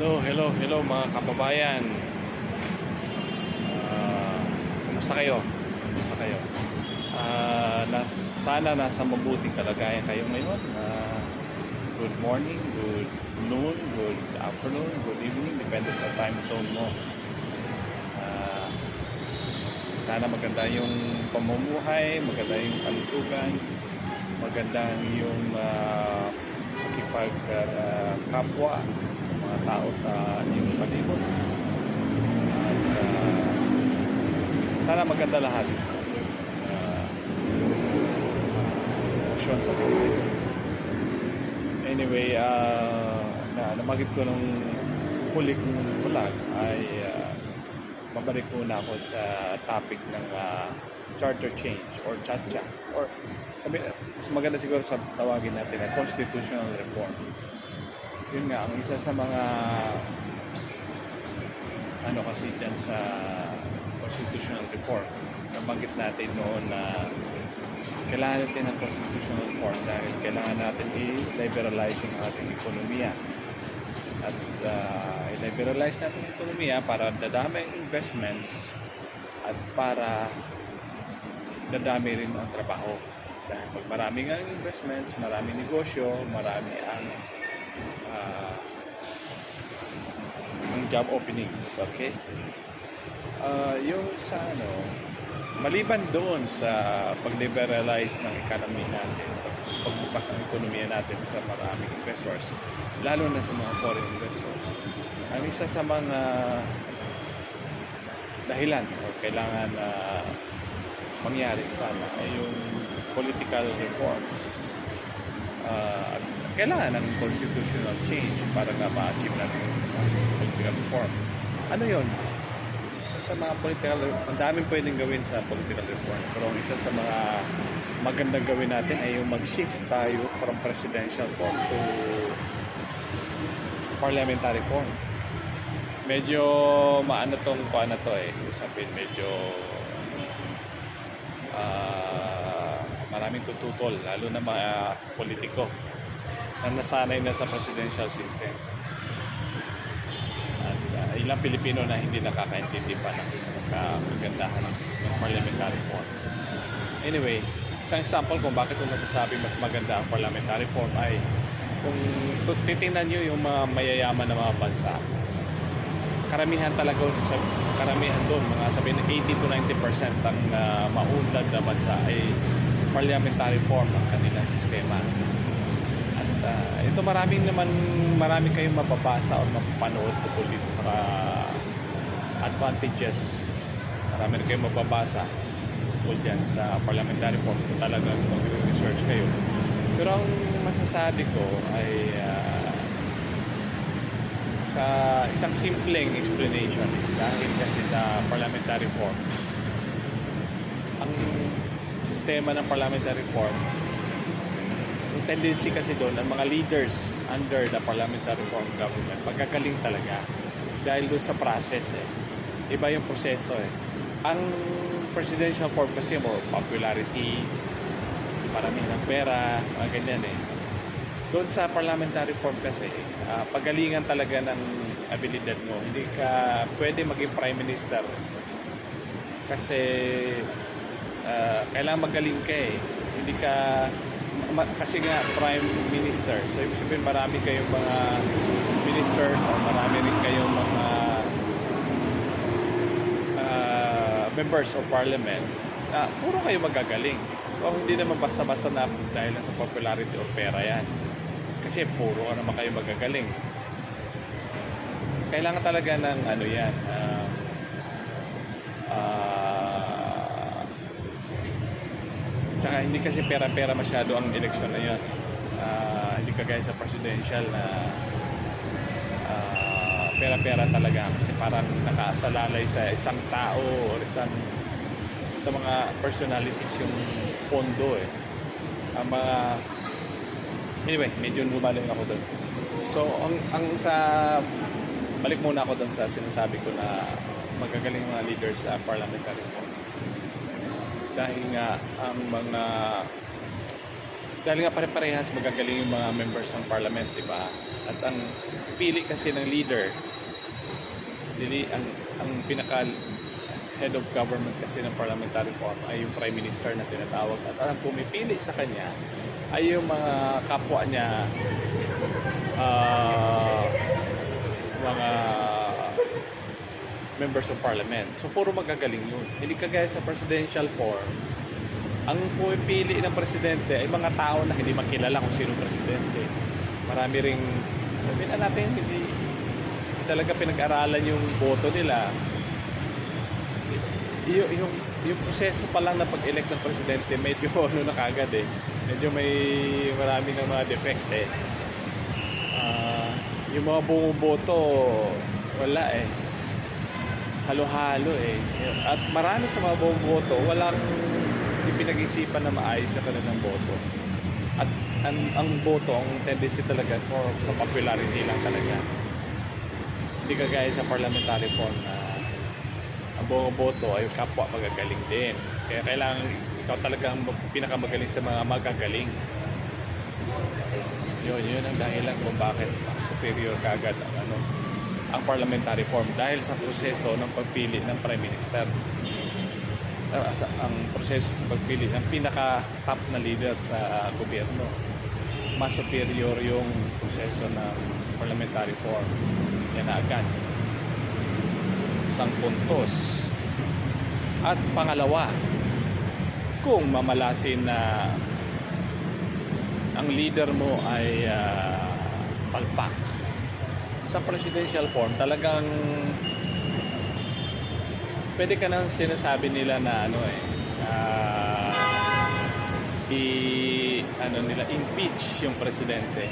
Hello, hello, hello mga kababayan. Ah, kumusta kayo? Kumusta kayo? Ah, nas, sana nasa mabuting kalagayan kayo ngayon. Ah, good morning, good noon, good afternoon, good evening, depende sa time zone mo. Ah, sana maganda yung pamumuhay, maganda yung kalusugan, maganda yung uh, pakipag ah, kapwa sa mga tao sa iyong palibot. At ah, sana maganda lahat. Uh, sa buhay. Anyway, ah, na namagit ko nung huli kong vlog ay ah, babalik muna ako sa topic ng ah, charter change or chacha or sabi mas maganda siguro sa tawagin natin na constitutional reform. Yun nga ang isa sa mga ano kasi dyan sa constitutional reform. Nabanggit natin noon na kailangan natin ng constitutional reform dahil kailangan natin i-liberalize yung ating ekonomiya. At uh, i-liberalize natin yung ekonomiya para dadami ang investments at para dadami rin ang trabaho. Dahil pag marami ang investments, marami negosyo, marami ang ah, ang job openings, okay? Ah, yung sa ano, maliban doon sa pag-liberalize ng economy natin, pagbukas ng ekonomiya natin sa maraming investors, lalo na sa mga foreign investors, ang isa sa mga dahilan o kailangan na mangyari sana ay yung political reforms. At kailangan ng constitutional change para nga ma-achieve natin yung political reform. Ano yun? Isa sa mga political ang daming pwedeng gawin sa political reform. Pero isa sa mga magandang gawin natin ay yung mag-shift tayo from presidential form to parliamentary form. Medyo maano tong paano to eh. Usapin medyo ah, maraming tututol, lalo na mga politiko na nasanay na sa presidential system. At ah, ilang Pilipino na hindi nakakaintindi pa ng kagandahan ng, ng parliamentary form. Anyway, isang example kung bakit ko masasabi mas maganda ang parliamentary form ay kung titingnan nyo yung mga mayayaman na mga bansa, karamihan talaga sa karamihan doon, mga sabihin na 80 to 90% ang uh, maunlad na bansa ay parliamentary form ng kanilang sistema. At ah, ito maraming naman, marami kayong mababasa o mapapanood tungkol dito sa ah, advantages. Marami rin kayong mababasa tungkol dyan sa parliamentary form kung talagang mag-research kayo. Pero ang masasabi ko ay ah, sa isang simpleng explanation is dahil kasi sa parliamentary form ang sistema ng parliamentary form yung tendency kasi doon ang mga leaders under the parliamentary form government pagkagaling talaga dahil doon sa process eh iba yung proseso eh ang presidential form kasi more popularity marami ng pera mga ganyan eh doon sa parliamentary form kasi, ah, pagalingan talaga ng abilidad mo. Hindi ka pwede maging prime minister. Kasi ah, kailangan magaling ka eh. Hindi ka kasi nga prime minister. So ibig sabihin marami kayong mga ministers o marami rin kayong mga ah, members of parliament na puro kayo magagaling. So hindi naman basta-basta na dahil sa popularity o pera yan. Kasi puro ka naman kayo magagaling. Kailangan talaga ng ano yan. ah, ah, tsaka hindi kasi pera-pera masyado ang eleksyon na yun. Ah, hindi kagaya sa presidential na ah, pera-pera talaga kasi parang nakaasalalay sa isang tao o isang sa mga personalities yung pondo eh. Ang mga Anyway, medyo lumalim ako doon. So, ang, ang sa... Balik muna ako doon sa sinasabi ko na magagaling mga leaders sa parliamentary form. Dahil nga, ang mga... Dahil nga pare-parehas magagaling yung mga members ng parliament, di ba? At ang pili kasi ng leader, dili ang ang pinaka head of government kasi ng parliamentary form ay yung prime minister na tinatawag at ang pumipili sa kanya ay yung mga kapwa niya ah, mga members of parliament. So puro magagaling yun. Hindi kagaya sa presidential form, ang pumipili ng presidente ay mga tao na hindi makilala kung sino presidente. Marami ring, sabihin na natin, hindi talaga pinag-aralan yung boto nila. Yung, yung, yung proseso pa lang na pag-elect ng presidente, medyo ano na kagad eh. Medyo may marami ng mga defect eh. Ah, yung mga bumuboto, wala eh. Halo-halo eh. At marami sa mga bumuboto, walang pinag-isipan na maayos sa kanilang boto. At ang, ang boto, ang tendency talaga is sa popularity lang talaga. Hindi kagaya sa parliamentary form na ang buong boto ay kapwa magagaling din. Kaya kailangan ikaw talaga ang pinakamagaling sa mga magagaling. Yun, yun ang dahilan kung bakit mas superior kagad ang ano ang parliamentary form dahil sa proseso ng pagpili ng prime minister. Ah, ang proseso sa pagpili ng pinaka top na leader sa gobyerno. Mas superior yung proseso ng parliamentary form. Yan na agad. Isang puntos. At pangalawa, kung mamalasin na ang leader mo ay ah, palpak sa presidential form talagang pwede ka nang sinasabi nila na ano eh ah, i ano nila impeach yung presidente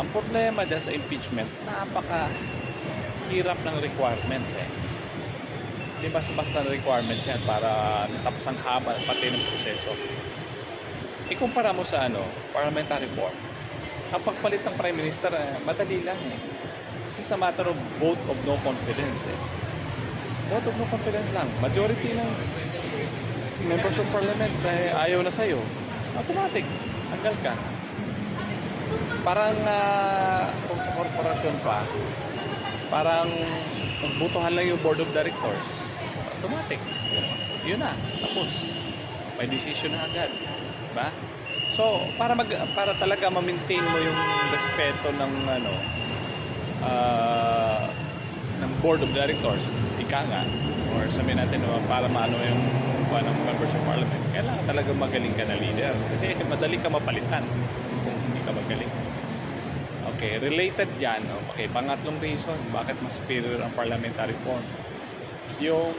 ang problema dyan sa impeachment napaka hirap ng requirement eh di basta-basta na requirement yan para tapos ang haba pati ng proseso ikumpara mo sa ano parliamentary form ang pagpalit ng prime minister eh, madali lang eh It's just matter of vote of no confidence eh. Vote of no confidence lang. Majority ng members of parliament na ayaw na sa'yo. Automatic. Tanggal ka. Parang ah, kung sa korporasyon pa, parang magbutuhan lang yung board of directors. Automatic. Yun na. Tapos. May decision na agad. Diba? So, para mag para talaga ma-maintain mo yung respeto ng ano ah, ng board of directors, ika nga, or sabihin natin naman para maano yung kuha ng members of parliament, kailangan talaga magaling ka na leader. Kasi madali ka mapalitan kung hindi ka magaling. Okay, related dyan, okay, pangatlong reason, bakit mas superior ang parliamentary form. Yung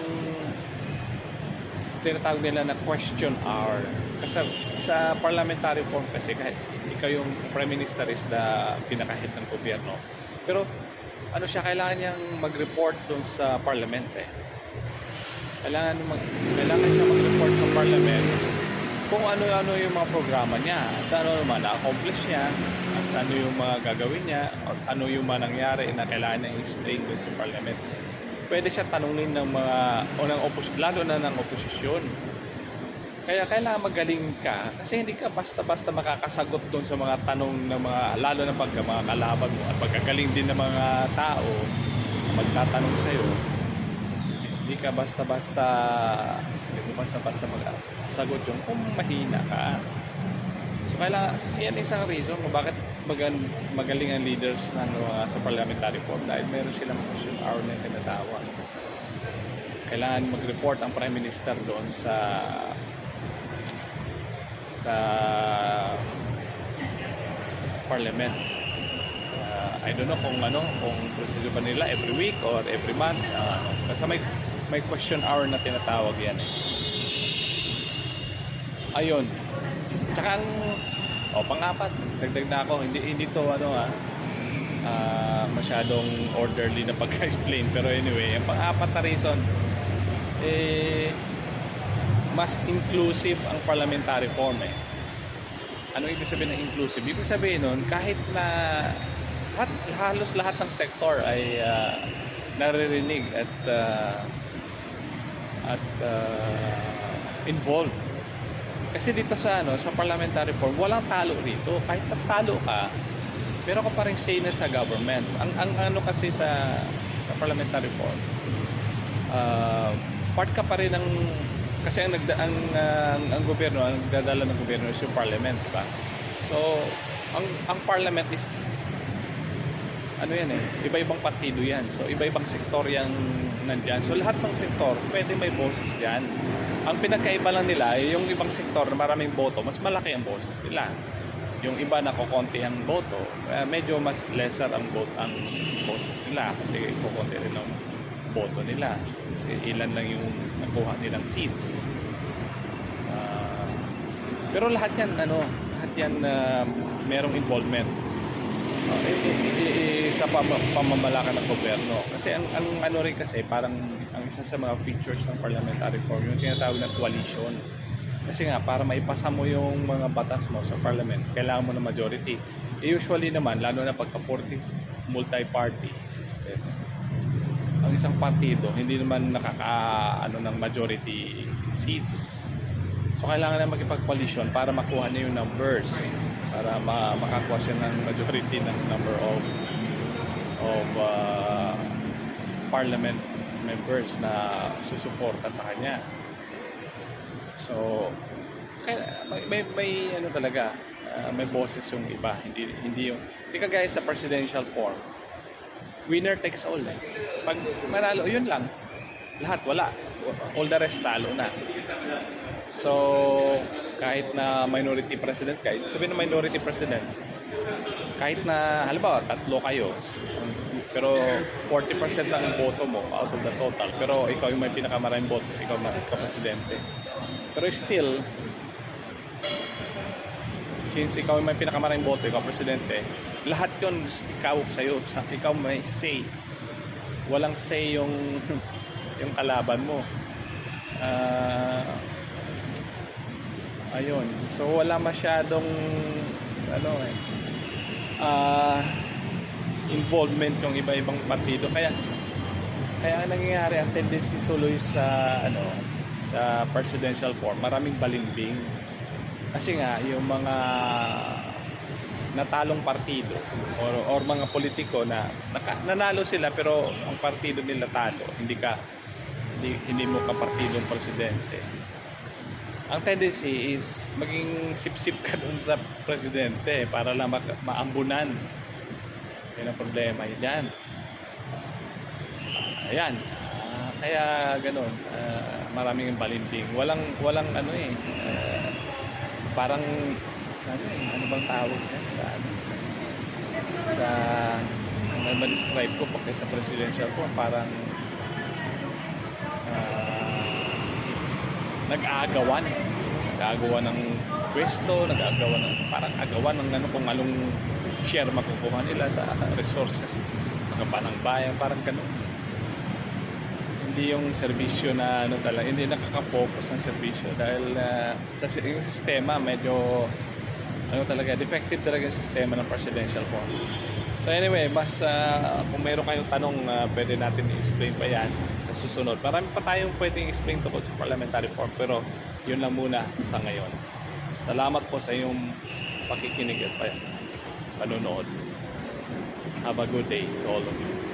tinatawag nila na question hour. Kasi sa parliamentary form kasi kahit ikaw yung prime minister is the pinaka-head ng gobyerno. Pero ano siya, kailangan niyang mag-report doon sa parliament eh. Kailangan, mag, kailangan siya mag-report sa parliament kung ano-ano yung mga programa niya at ano naman na-accomplish niya at ano yung mga gagawin niya at ano yung mga nangyari na kailangan niya i-explain doon sa parliament. Pwede siya tanungin ng mga o ng opos- lalo na ng oposisyon. Kaya kailangan magaling ka kasi hindi ka basta-basta makakasagot doon sa mga tanong ng mga lalo na pag mga kalaban mo at pagkagaling din ng mga tao na magtatanong sa iyo. Hindi ka basta-basta hindi mo basta-basta magsagot yung kung mahina ka. So kailangan, yan isang reason kung bakit magan, magaling ang leaders ng mga sa parliamentary form dahil meron silang question hour na tinatawag. Kailangan mag-report ang Prime Minister doon sa sa parliament. Uh, I don't know kung ano, kung proseso ba nila every week or every month. Uh, kasi may, may question hour na tinatawag yan eh. Ayun. Tsaka ang, o pangapat, dagdag na ako, hindi, hindi to ano ah, ah, masyadong orderly na pagka-explain. Pero anyway, ang pang-apat na reason, eh, mas inclusive ang parliamentary form eh. Ano ibig sabihin ng inclusive? Ibig sabihin nun, kahit na lahat, halos lahat ng sektor ay ah, naririnig at ah, at ah, involved. Kasi dito sa ano, sa parliamentary form, walang talo rito. Kahit natalo ka, pero ako pa rin say na sa government. Ang, ang ano kasi sa, sa parliamentary form, uh, part ka pa rin ng kasi ang, nagda, ang, ang, ang gobyerno, ang nagdadala ng gobyerno is yung parliament, di ba? So, ang, ang parliament is ano yan eh, iba-ibang partido yan. So, iba-ibang sektor yan nandyan. So, lahat ng sektor, pwede may boses dyan. Ang pinagkaiba lang nila, yung ibang sektor na maraming boto, mas malaki ang boses nila. Yung iba na kukonti ang boto, eh, medyo mas lesser ang vote ang boses nila kasi kukonti rin ang boto nila. Kasi ilan lang yung nakuha nilang seats. Ah, pero lahat yan, ano, lahat yan na merong involvement Uh, sa pam- pamamalakad ng gobyerno. Kasi ang, ang ano rin kasi, parang ang isa sa mga features ng parliamentary form, yung tinatawag na coalition. Kasi nga, para maipasa mo yung mga batas mo sa parliament, kailangan mo ng majority. Eh, usually naman, lalo na pagka 40 multi-party system, ang isang partido, hindi naman nakaka ano ng majority seats. So kailangan na makipag-coalition para makuha niya yung numbers para ma makakuha siya ng majority ng number of of uh, parliament members na susuporta sa kanya. So kaya may, may, may ano talaga uh, may boses yung iba hindi hindi yung hindi kagaya sa presidential form winner takes all eh. Pag manalo, yun lang. Lahat, wala. All the rest talo na. So, kahit na minority president, kahit sabihin na minority president, kahit na, halimbawa, tatlo kayo, pero 40% lang ang boto mo out of the total, pero ikaw yung may pinakamaraming botos, ikaw na ikaw presidente. Pero still, since ikaw yung may pinakamaraming boto, ikaw presidente, lahat yun ikaw sa'yo, sa, ikaw may say. Walang say yung yung kalaban mo. Ah, ayun. So wala masyadong ano eh ah, involvement yung iba-ibang partido. Kaya kaya ang nangyayari ang tendency tuloy sa ano sa presidential form, maraming balimbing. Kasi nga yung mga natalong partido or, or mga politiko na naka, nanalo sila pero ang partido nila talo, hindi ka hindi, hindi mo ka partidong presidente. Ang tendency is maging sip-sip ka doon sa presidente para lang maka- maambunan. Yan ang problema yan. Ayan. Ah, kaya ganun. ah, maraming balimbing. Walang walang ano eh. ah, parang ano eh, ano bang tawag yan sa ano? Sa ano ma-describe ko? Pagka sa presidential ko parang ah, nag-aagawan nag-aagawan ng pwesto nag-aagawan ng parang agawan ng ano kung anong share makukuha nila sa resources sa kapanang bayan parang ganun. Hindi yung serbisyo na ano talaga hindi nakaka-focus ng serbisyo dahil ah, sa yung sistema medyo ano talaga defective talaga yung sistema ng presidential form so anyway mas ah, kung meron kayong tanong ah, pwede natin i-explain pa yan sa susunod. Marami pa tayong pwedeng explain tungkol sa parliamentary form pero yun lang muna sa ngayon. Salamat po sa iyong pakikinig at pa- panonood. Have a good day to all of you